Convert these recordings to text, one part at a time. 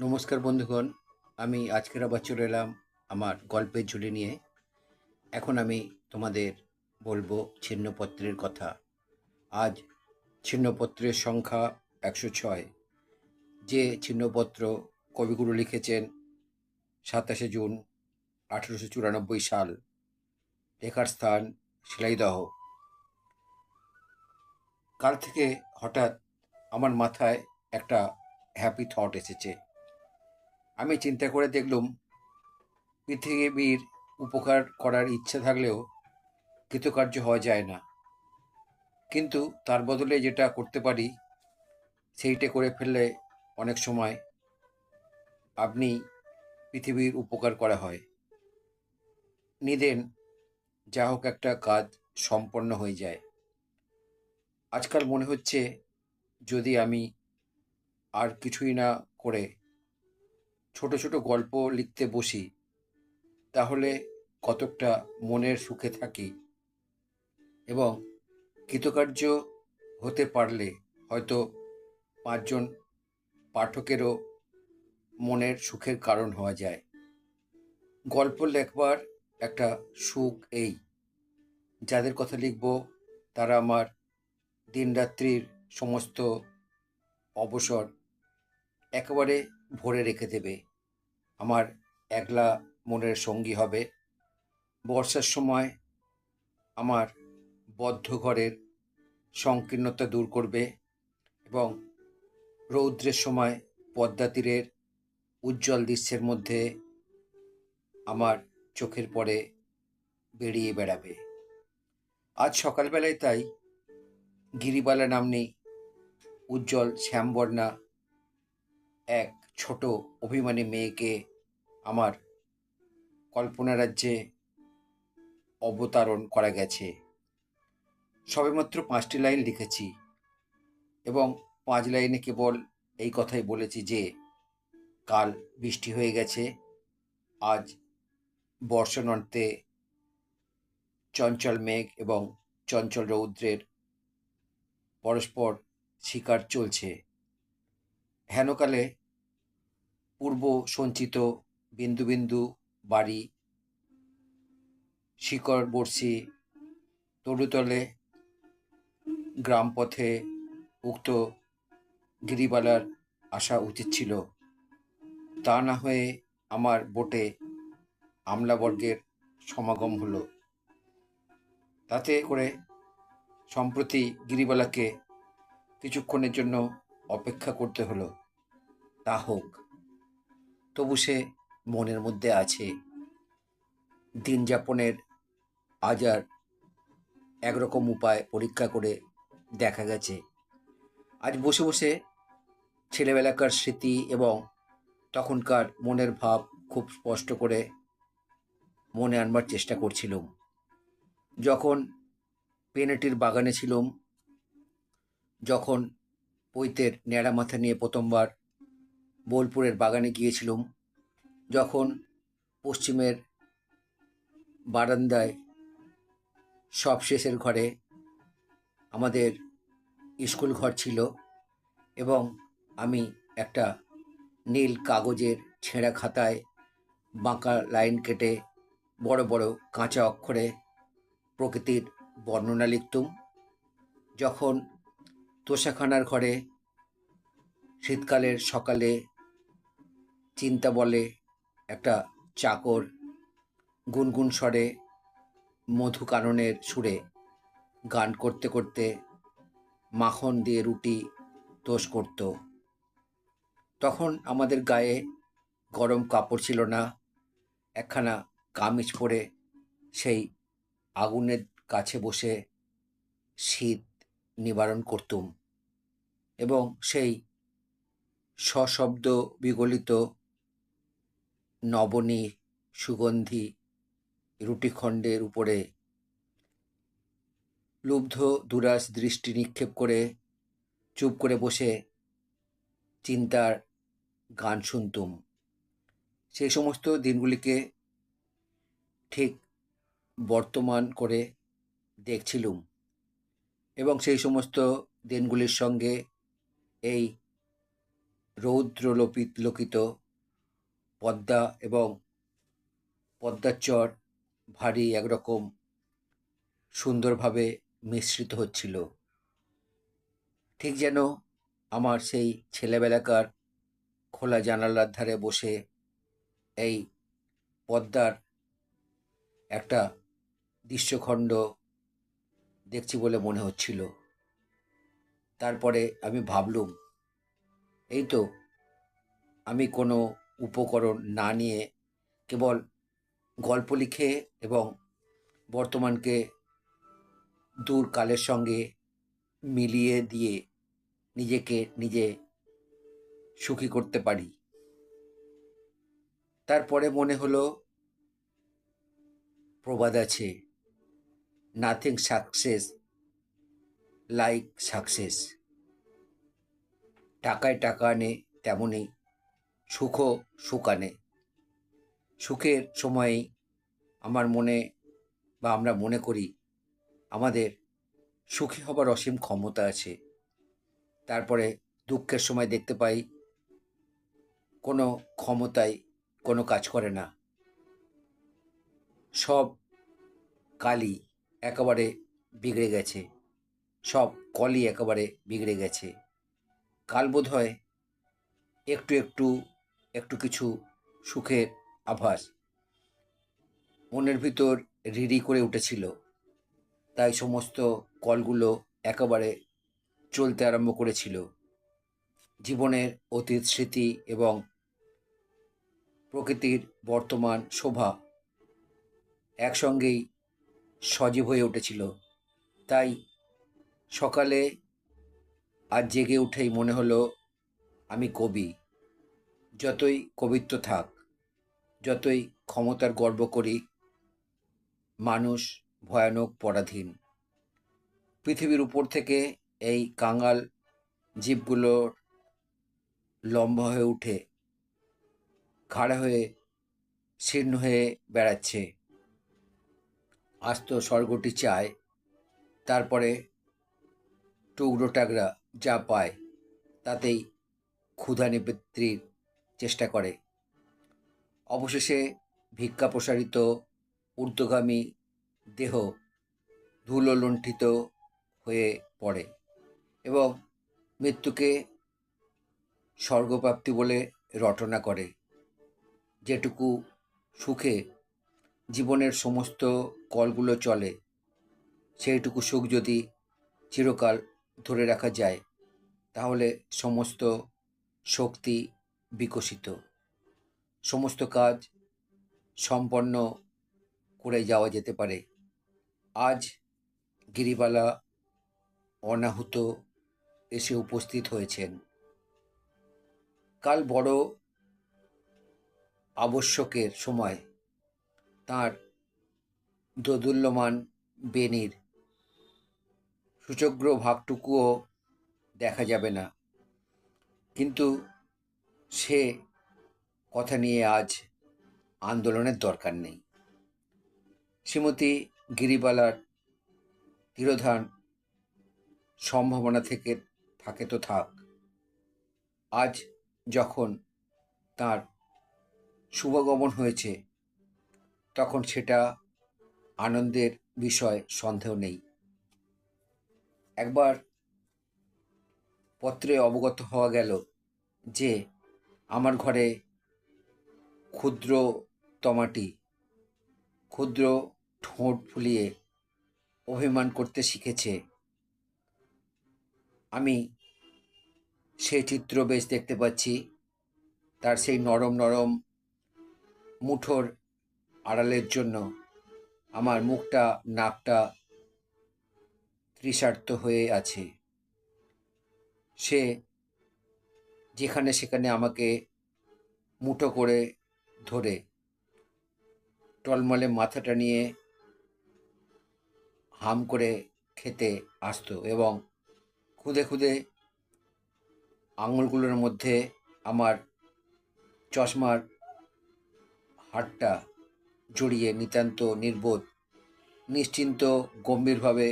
নমস্কার বন্ধুগণ, আমি আজকের আবার চলে এলাম আমার গল্পের ঝুলি নিয়ে। এখন আমি তোমাদের বলব ছিন্নপত্রের কথা। আজ ছিন্নপত্রের সংখ্যা একশো ছয়। যে ছিন্নপত্র কবিগুরু লিখেছেন সাতাশে জুন আঠেরোশো চুরানব্বই সাল, লেখার স্থান শিলাইদহ। কাল থেকে হঠাৎ আমার মাথায় একটা হ্যাপি থট এসেছে। আমি চিন্তা করে দেখলুম, পৃথিবীর উপকার করার ইচ্ছা থাকলেও কৃতকার্য হওয়া যায় না। কিন্তু তার বদলে যেটা করতে পারি, সেইটা করে ফেললে অনেক সময় আপনি পৃথিবীর উপকার করা হয়। নিদেন, যা হোক একটা কাজ সম্পন্ন হয়ে যায়। আজকাল মনে হচ্ছে যদি আমি আর কিছুই না করে ছোট ছোট গল্প লিখতে বসি, তাহলে কতকটা মনের সুখে থাকি। এবং কৃতকার্য হতে পারলে হয়তো পাঁচজন পাঠকেরও মনের সুখের কারণ হওয়া যায়। গল্প লেখবার একটা সুখ এই, যাদের কথা লিখব তারা আমার দিনরাত্রির সমস্ত অবসর একেবারে ভরে রেখে দেবে। আমার একলা মনের সঙ্গী হবে। বর্ষার সময় আমার বদ্ধ ঘরের সংকীর্ণতা দূর করবে এবং রৌদ্রের সময় পদ্মা তীরের উজ্জ্বল দৃশ্যের মধ্যে আমার চোখের পরে বেরিয়ে বেড়াবে। আজ সকালবেলায় তাই গিরিবালা নামনি উজ্জ্বল শ্যামবর্ণা এক ছোট অভিমানী মেয়েকে আমার কল্পনা রাজ্যে অবতারণ করা গেছে। সবেমাত্র পাঁচটি লাইন লিখেছি এবং পাঁচ লাইনে কেবল এই কথাই বলেছি যে, কাল বৃষ্টি হয়ে গেছে, আজ বর্ষণন্তে চঞ্চল মেঘ এবং চঞ্চল রৌদ্রের পরস্পর শিকার চলছে। হেনকালে পূর্ব সঞ্চিত বিন্দু বিন্দু বাড়ি, শিকড় বর্ষি তরুতলে গ্রামপথে উক্ত গিরিবালার আসা উচিত ছিল। তা না হয়ে আমার বোটে আমলাবর্গের সমাগম হলো। তাতে করে সম্প্রতি গিরিবালাকে কিছুক্ষণের জন্য অপেক্ষা করতে হলো। তা হোক। তবু সে মনের মধ্যে আছে। দিন যাপনের আজ আর একরকম উপায় পরীক্ষা করে দেখা গেছে। আজ বসে বসে ছেলেবেলাকার স্মৃতি এবং তখনকার মনের ভাব খুব স্পষ্ট করে মনে আনবার চেষ্টা করছিলাম। যখন পেনেটির বাগানে ছিলাম, যখন পৈতের ন্যাড়া মাথা নিয়ে প্রথমবার বোলপুরের বাগানে গিয়েছিলাম, যখন পশ্চিমের বারান্দায় সব শেষের ঘরে আমাদের স্কুল ঘর ছিল এবং আমি একটা নীল কাগজের ছেঁড়া খাতায় বাঁকা লাইন কেটে বড় বড় কাঁচা অক্ষরে প্রকৃতির বর্ণনা লিখতুম। যখন তোষাখানার ঘরে শীতকালের সকালে চিন্তা বলে, একটা চাকর গুনগুন স্বরে মধু কাননের সুরে গান করতে করতে মাখন দিয়ে রুটি তোষ করত। তখন আমাদের গায়ে গরম কাপড় ছিল না, একখানা কামিজ পরে সেই আগুনের কাছে বসে শীত নিবারণ করতুম এবং সেই সশব্দ বিগলিত নবনী, সুগন্ধি, রুটিখণ্ডের উপরে লুব্ধ দুরাস দৃষ্টি নিক্ষেপ করে চুপ করে বসে চিন্তার গান শুনতুম। সেই সমস্ত দিনগুলিকে ঠিক বর্তমান করে দেখছিলুম এবং সেই সমস্ত দিনগুলির সঙ্গে এই রৌদ্র লোপিত লোকিত পদ্মা এবং পদ্মার চর ভারী একরকম সুন্দরভাবে মিশ্রিত হচ্ছিল। ঠিক যেন আমার সেই ছেলেবেলাকার খোলা জানালার ধারে বসে এই পদ্মার একটা দৃশ্যখণ্ড দেখছি বলে মনে হচ্ছিল। তারপরে আমি ভাবলুম এই তো আমি কোনো উপকরণ না নিয়ে কেবল গল্প লিখে এবং বর্তমানকে দূর কালের সঙ্গে মিলিয়ে দিয়ে নিজেকে নিজে সুখী করতে পারি। তারপরে মনে হলো, প্রবাদ আছে। নাথিং সাকসেস লাইক সাকসেস টাকায় টাকা আনে তেমনই। সুখও সুখ আনে। সুখের সময়েই আমার মনে বা আমরা মনে করি আমাদের সুখী হবার অসীম ক্ষমতা আছে। তারপরে দুঃখের সময় দেখতে পাই কোনো ক্ষমতায় কোনো কাজ করে না। সব কালি একেবারে বিগড়ে গেছে। সব কলই একেবারে বিগড়ে গেছে। কাল বোধ হয় একটু একটু একটু কিছু সুখের আভাস। মনের ভিতর রিড়ি করে উঠেছিল। তাই সমস্ত কলগুলো একেবারে চলতে আরম্ভ করেছিল। জীবনের অতীত স্মৃতি এবং প্রকৃতির বর্তমান শোভা একসঙ্গেই সজীব হয়ে উঠেছিল। তাই সকালে আজ জেগে উঠেই মনে হলো, আমি কবি। যতই কবিত্ব থাক, যতই ক্ষমতার গর্ব করি, মানুষ ভয়ানক পরাধীন। পৃথিবীর উপর থেকে এই কাঙাল জীবগুলোর লম্বা হয়ে উঠে, খাড়া হয়ে শীর্ণ হয়ে বেড়াচ্ছে। আস্ত স্বর্গটি চায়, তারপরে টুকরো টাকরা যা পায়, তাতেই ক্ষুধা নিবৃত্তির চেষ্টা করে। অবশেষে ভিক্ষা প্রসারিত ঊর্ধ্বগামী দেহ ধুলো লুণ্ঠিত হয়ে পড়ে এবং মৃত্যুকে স্বর্গপ্রাপ্তি বলে রটনা করে। যেটুকু সুখে জীবনের সমস্ত কলগুলো চলে, সেইটুকু সুখ যদি চিরকাল ধরে রাখা যায়, তাহলে সমস্ত শক্তি বিকশিত। সমস্ত কাজ সম্পন্ন করে যাওয়া যেতে পারে। আজ গিরিবালা অনাহুত এসে উপস্থিত হয়েছেন। কাল বড় আবশ্যকের সময়। তার দোদুল্যমান বেনির সূচগ্র ভাগটুকুও দেখা যাবে না। কিন্তু সে কথা নিয়ে আজ আন্দোলনের দরকার নেই। শ্রীমতী গিরিবালার তিরোধান সম্ভাবনা থেকে থাকে তো থাক। আজ যখন তার শুভগমন হয়েছে, তখন সেটা আনন্দের বিষয়, সন্দেহ নেই। একবার পত্রে অবগত হওয়া গেল যে আমার ঘরে ক্ষুদ্র তমাটি, ক্ষুদ্র ঠোঁট ফুলিয়ে অভিমান করতে শিখেছে। আমি সেই চিত্র বেশ দেখতে পাচ্ছি। তার সেই নরম নরম মুঠোর আড়ালের জন্য আমার মুখটা, নাকটা তৃষার্ত হয়ে আছে। সে যেখানে সেখানে আমাকে মুঠো করে ধরে টলমলে মাথাটা নিয়ে হাম করে খেতে আসতো এবং খুদে খুদে আঙুলগুলোর মধ্যে আমার চশমার হাটটা জড়িয়ে নিতান্ত নির্বোধ, নিশ্চিন্ত, গম্ভীরভাবে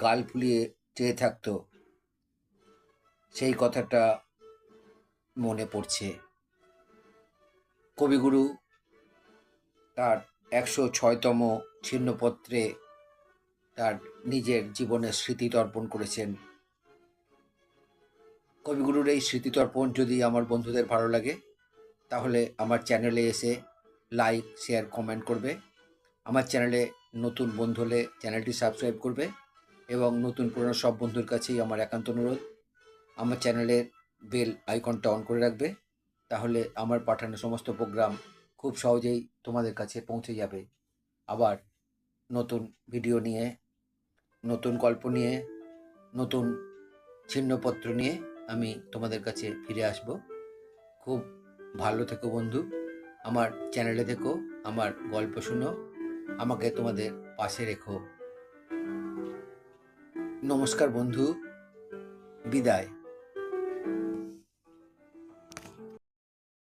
গাল ফুলিয়ে চেয়ে থাকত। সেই কথাটা মনে পড়ছে। কবিগুরু তার একশো ছয়তম ছিন্নপত্রে তার নিজের জীবনের স্মৃতি তর্পণ করেছেন। কবিগুরুর এই স্মৃতি তর্পণ যদি আমার বন্ধুদের ভালো লাগে, তাহলে আমার চ্যানেলে এসে লাইক, শেয়ার, কমেন্ট করবে। আমার চ্যানেলে নতুন বন্ধু হলে চ্যানেলটি সাবস্ক্রাইব করবে এবং নতুন পুরনো সব বন্ধুর কাছেই আমার একান্ত অনুরোধ। আমার চ্যানেলের বেল আইকনটা অন করে রাখবে। তাহলে আমার পাঠানো সমস্ত প্রোগ্রাম খুব সহজেই তোমাদের কাছে পৌঁছে যাবে। আবার নতুন ভিডিও নিয়ে, নতুন গল্প নিয়ে, নতুন ছিন্নপত্র নিয়ে আমি তোমাদের কাছে ফিরে আসব। খুব ভালো থেকো বন্ধু। আমার চ্যানেলে থেকো, আমার গল্প শুনো, আমাকে তোমাদের পাশে রেখো। নমস্কার বন্ধু, বিদায়।